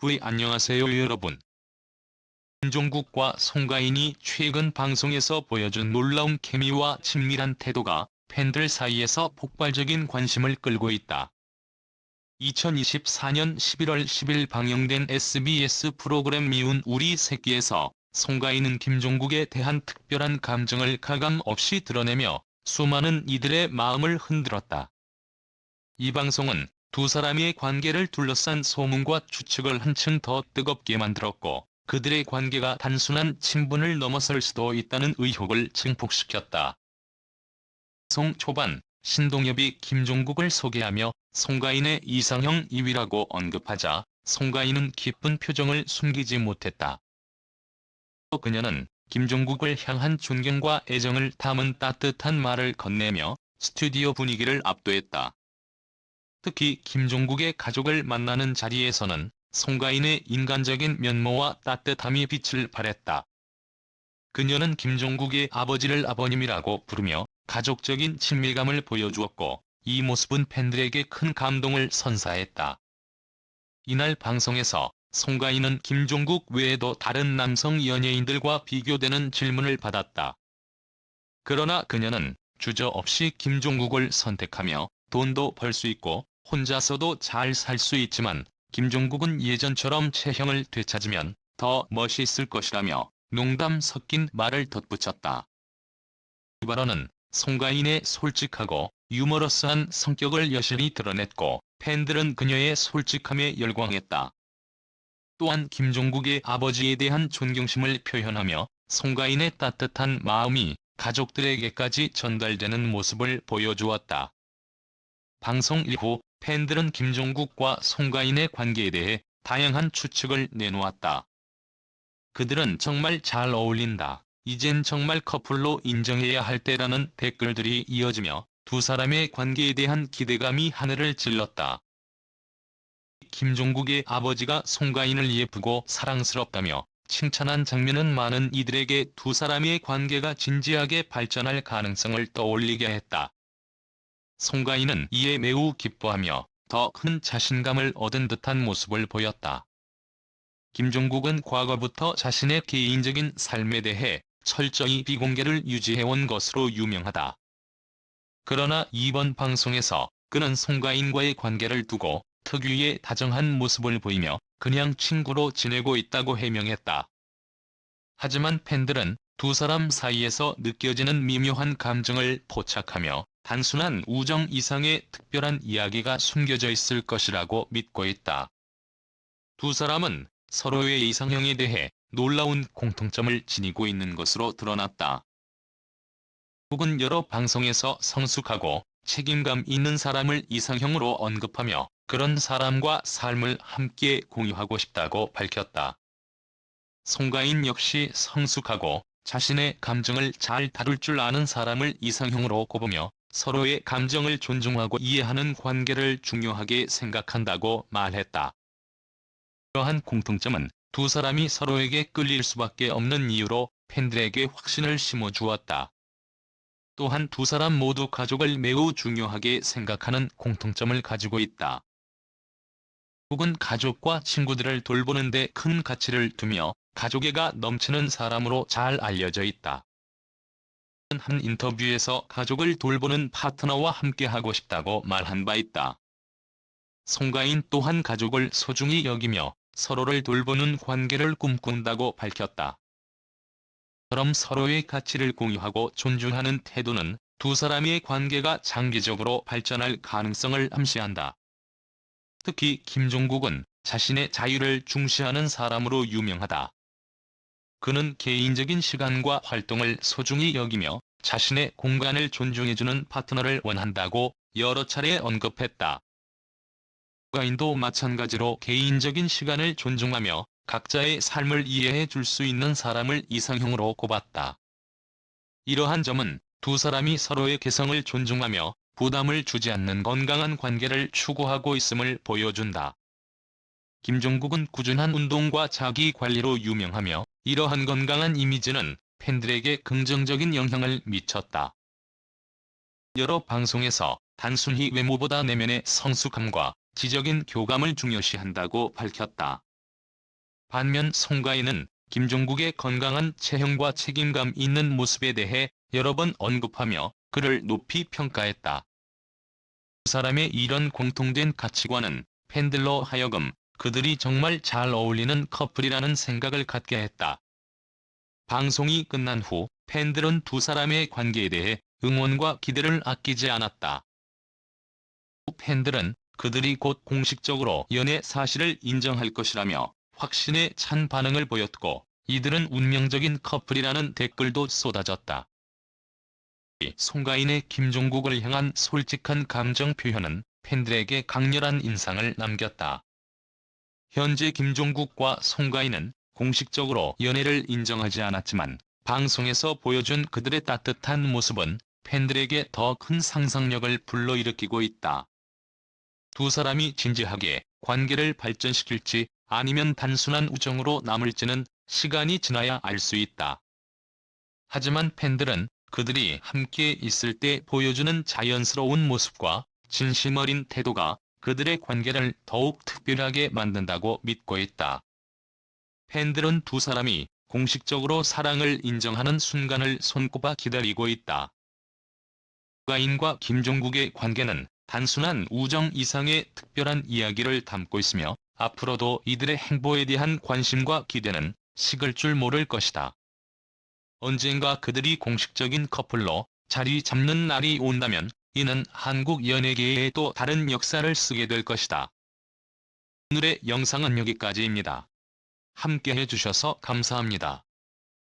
V 안녕하세요 여러분. 김종국과 송가인이 최근 방송에서 보여준 놀라운 케미와 친밀한 태도가 팬들 사이에서 폭발적인 관심을 끌고 있다. 2024년 11월 10일 방영된 SBS 프로그램 미운 우리 새끼에서 송가인은 김종국에 대한 특별한 감정을 가감 없이 드러내며 수많은 이들의 마음을 흔들었다. 이 방송은 두 사람의 관계를 둘러싼 소문과 추측을 한층 더 뜨겁게 만들었고 그들의 관계가 단순한 친분을 넘어설 수도 있다는 의혹을 증폭시켰다. 송 초반 신동엽이 김종국을 소개하며 송가인의 이상형 2위라고 언급하자 송가인은 기쁜 표정을 숨기지 못했다. 또 그녀는 김종국을 향한 존경과 애정을 담은 따뜻한 말을 건네며 스튜디오 분위기를 압도했다. 특히 김종국의 가족을 만나는 자리에서는 송가인의 인간적인 면모와 따뜻함이 빛을 발했다. 그녀는 김종국의 아버지를 아버님이라고 부르며 가족적인 친밀감을 보여주었고 이 모습은 팬들에게 큰 감동을 선사했다. 이날 방송에서 송가인은 김종국 외에도 다른 남성 연예인들과 비교되는 질문을 받았다. 그러나 그녀는 주저없이 김종국을 선택하며 돈도 벌 수 있고 혼자서도 잘 살 수 있지만 김종국은 예전처럼 체형을 되찾으면 더 멋있을 것이라며 농담 섞인 말을 덧붙였다. 이 발언은 송가인의 솔직하고 유머러스한 성격을 여실히 드러냈고 팬들은 그녀의 솔직함에 열광했다. 또한 김종국의 아버지에 대한 존경심을 표현하며 송가인의 따뜻한 마음이 가족들에게까지 전달되는 모습을 보여주었다. 방송 이후 팬들은 김종국과 송가인의 관계에 대해 다양한 추측을 내놓았다. 그들은 정말 잘 어울린다. 이젠 정말 커플로 인정해야 할 때라는 댓글들이 이어지며 두 사람의 관계에 대한 기대감이 하늘을 찔렀다. 김종국의 아버지가 송가인을 예쁘고 사랑스럽다며 칭찬한 장면은 많은 이들에게 두 사람의 관계가 진지하게 발전할 가능성을 떠올리게 했다. 송가인은 이에 매우 기뻐하며 더 큰 자신감을 얻은 듯한 모습을 보였다. 김종국은 과거부터 자신의 개인적인 삶에 대해 철저히 비공개를 유지해온 것으로 유명하다. 그러나 이번 방송에서 그는 송가인과의 관계를 두고 특유의 다정한 모습을 보이며 그냥 친구로 지내고 있다고 해명했다. 하지만 팬들은 두 사람 사이에서 느껴지는 미묘한 감정을 포착하며 단순한 우정 이상의 특별한 이야기가 숨겨져 있을 것이라고 믿고 있다. 두 사람은 서로의 이상형에 대해 놀라운 공통점을 지니고 있는 것으로 드러났다. 혹은 여러 방송에서 성숙하고 책임감 있는 사람을 이상형으로 언급하며 그런 사람과 삶을 함께 공유하고 싶다고 밝혔다. 송가인 역시 성숙하고 자신의 감정을 잘 다룰 줄 아는 사람을 이상형으로 꼽으며 서로의 감정을 존중하고 이해하는 관계를 중요하게 생각한다고 말했다. 이러한 공통점은 두 사람이 서로에게 끌릴 수밖에 없는 이유로 팬들에게 확신을 심어주었다. 또한 두 사람 모두 가족을 매우 중요하게 생각하는 공통점을 가지고 있다. 혹은 가족과 친구들을 돌보는 데 큰 가치를 두며 가족애가 넘치는 사람으로 잘 알려져 있다. 한 인터뷰에서 가족을 돌보는 파트너와 함께하고 싶다고 말한 바 있다. 송가인 또한 가족을 소중히 여기며 서로를 돌보는 관계를 꿈꾼다고 밝혔다. 처럼 서로의 가치를 공유하고 존중하는 태도는 두 사람의 관계가 장기적으로 발전할 가능성을 암시한다. 특히 김종국은 자신의 자유를 중시하는 사람으로 유명하다. 그는 개인적인 시간과 활동을 소중히 여기며 자신의 공간을 존중해주는 파트너를 원한다고 여러 차례 언급했다. 가인도 마찬가지로 개인적인 시간을 존중하며 각자의 삶을 이해해 줄 수 있는 사람을 이상형으로 꼽았다. 이러한 점은 두 사람이 서로의 개성을 존중하며 부담을 주지 않는 건강한 관계를 추구하고 있음을 보여준다. 김종국은 꾸준한 운동과 자기 관리로 유명하며 이러한 건강한 이미지는 팬들에게 긍정적인 영향을 미쳤다. 여러 방송에서 단순히 외모보다 내면의 성숙함과 지적인 교감을 중요시한다고 밝혔다. 반면 송가인은 김종국의 건강한 체형과 책임감 있는 모습에 대해 여러 번 언급하며 그를 높이 평가했다. 두 사람의 이런 공통된 가치관은 팬들로 하여금 그들이 정말 잘 어울리는 커플이라는 생각을 갖게 했다. 방송이 끝난 후 팬들은 두 사람의 관계에 대해 응원과 기대를 아끼지 않았다. 팬들은 그들이 곧 공식적으로 연애 사실을 인정할 것이라며 확신에 찬 반응을 보였고 이들은 운명적인 커플이라는 댓글도 쏟아졌다. 송가인의 김종국을 향한 솔직한 감정 표현은 팬들에게 강렬한 인상을 남겼다. 현재 김종국과 송가인은 공식적으로 연애를 인정하지 않았지만 방송에서 보여준 그들의 따뜻한 모습은 팬들에게 더 큰 상상력을 불러일으키고 있다. 두 사람이 진지하게 관계를 발전시킬지 아니면 단순한 우정으로 남을지는 시간이 지나야 알 수 있다. 하지만 팬들은 그들이 함께 있을 때 보여주는 자연스러운 모습과 진심 어린 태도가 그들의 관계를 더욱 특별하게 만든다고 믿고 있다. 팬들은 두 사람이 공식적으로 사랑을 인정하는 순간을 손꼽아 기다리고 있다. 가인과 김종국의 관계는 단순한 우정 이상의 특별한 이야기를 담고 있으며 앞으로도 이들의 행보에 대한 관심과 기대는 식을 줄 모를 것이다. 언젠가 그들이 공식적인 커플로 자리 잡는 날이 온다면 이는 한국 연예계에 또 다른 역사를 쓰게 될 것이다. 오늘의 영상은 여기까지입니다. 함께 해주셔서 감사합니다.